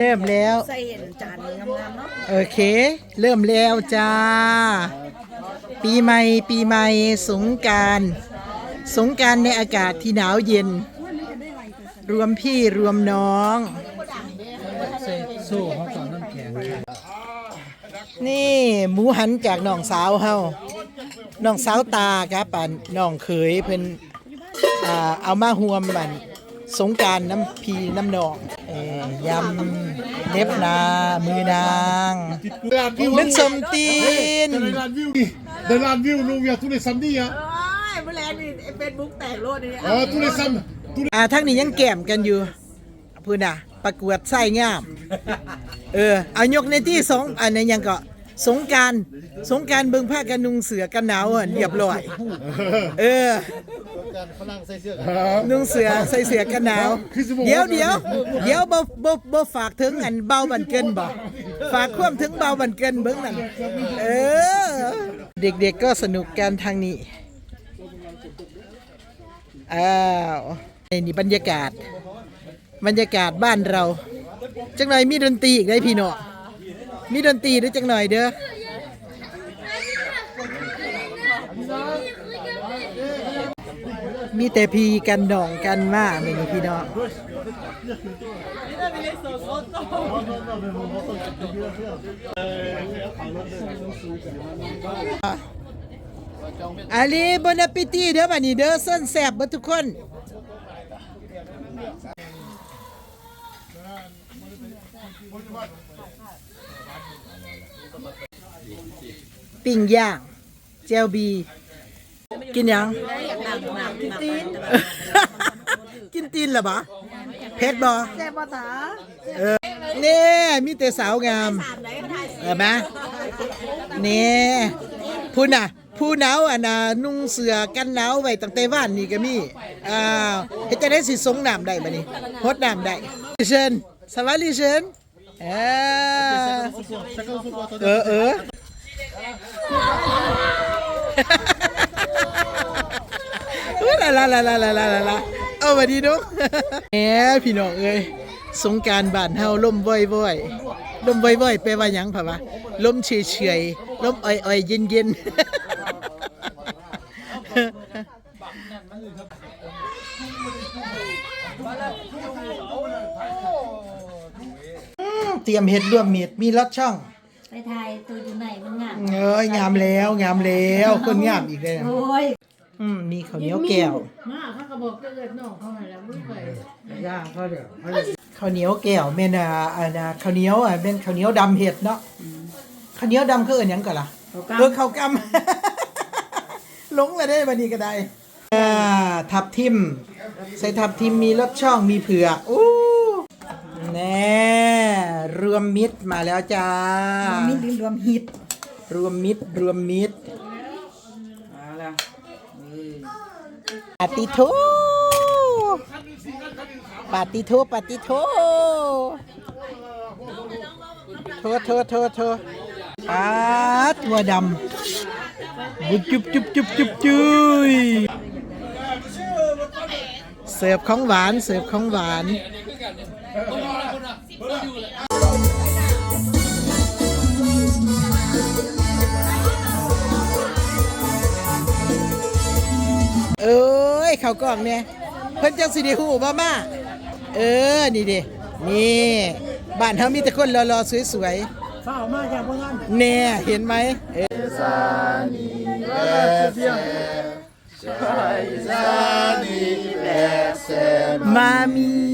เริ่มแล้ว ใส่เห็นจานงามๆเนาะโอเค เริ่มแล้วจ้า ปีใหม่ปีใหม่สงกรารสงกรารในอากาศที่หนาวเย็น รวมพี่รวมน้อง สู้เขาตอนน้ำแข็งนี่หมูหันจากน้องสาวเฮาน้องสาวตาครับปันน้องเขยเพิ่นอ่าเอามาห่วมบันสงกรารน้ำพีน้ำนอง เอ้ยยำเล็บนา มือนางนึ่งสมตีน Dans les land view, dans les land view, nous on vient tous les samedis. Hein. โอ้ยเมื่อแรงนี่เฟซบุ๊กแตกโลดนี่ Euh, tous les samedis. Tous les... อ่าทั้งนี้ยังแก้มกันอยู่พูดน่ะ ประกวดไส้งาม เออเอายกในที่สองอันนี้ยังก็สงการสงการเบิงผ้ากันนุงเสือกันหนาวเรียบร้อย เออ นุ่งเสือใส่เสือกันหนาว เดี๋ยวเดี๋ยวเดี๋ยวบ่บ่บ่ฝากถึงอันเบาบันเกินบ่ฝากความถึงเบาบันเกินเบิ่งนั่นเออ เด็กๆก็สนุกกันทางนี้อ้าวนี่บรรยากาศ บรรยากาศบ้านเราจังหน่อยมีดนตรีอีกได้พี่น้องมีดนตรีด้วยจังหน่อยเด้อ มีแต่พีกันดองกันมาไม่มีพี่น้องอาลีบนปิตี้เด้อบัดนี้เด้อเส้นแสบเบิดทุกคนปิ้งย่างเจลบี กินยังตีนกินตีนเหรอบ่เผ็ดบ่แซ่บภาษาเออนี่มีแต่สาวงามถามไหนก็ได้เห็นไหมนี่ผู้น่ะผู้หนาวอะนะนุ่งเสื้อกันหนาวไว้ตั้งแต่บ้านนี่ก็มีอ้าวเฮ็ดจะได้สิสงน้ำได้บัดนี้ฮดน้ำได้เชิญสวัสดีเชิญเออเออเอออุ๊ย ละละละละละละละเอาวัดีดุกแหมพี่น้องเอ้ยสงการบ้านเฮาล่มบ่อยบ่อยล่มบ่อยบ่อยแปลว่าหยังผะวะล่มเฉยเฉยล่มอ่อยอ่อยเย็นเย็นเตรียมเห็ดรวมเม็ดมีรสช่องไปไทยตัวอยู่ไหนมันงามเอ้ยงามแล้วงามแล้วคนงามอีกแล้ว อ้ยอืมมีข้าวเหนียวแก้วมาเขาก็บอกเกิดน้องเขาให้แล้วมึงไปย่างเขาเดี๋ยวเขาข้าวเหนียวแก้วแม่นอ่าอันน่ะข้าวเหนียวอะเป็นข้าวเหนียวดำเห็ดเนาะข้าวเหนียวดำคืออันหยังก่อนล่ะเออข้าวกำหลงเลยได้บัดนี้ก็ได้อ่าทับทิม ใส่ทับทิมมีรสช่องมีเผือกอู้แน่รวมมิตรมาแล้วจ้ามิหรือรวมฮิตรวมมิตรรวมมิตร มาแล้ว ปาติโทปาติโทปาติโทโทโทโทโทปาตัวดำบุจุบจุบจุบจุบจุยเสิร์ฟของหวาน เสิร์ฟของหวาน เขาวกล่องเนี่ยเพิ่นจังสิได้ฮู้บ่มาเออนี่ดินี่บ้านเฮามีแต่คนหล่อๆสวยเฝ้ามาจากพวกนั้นๆแน่เห็นไหมเออมามี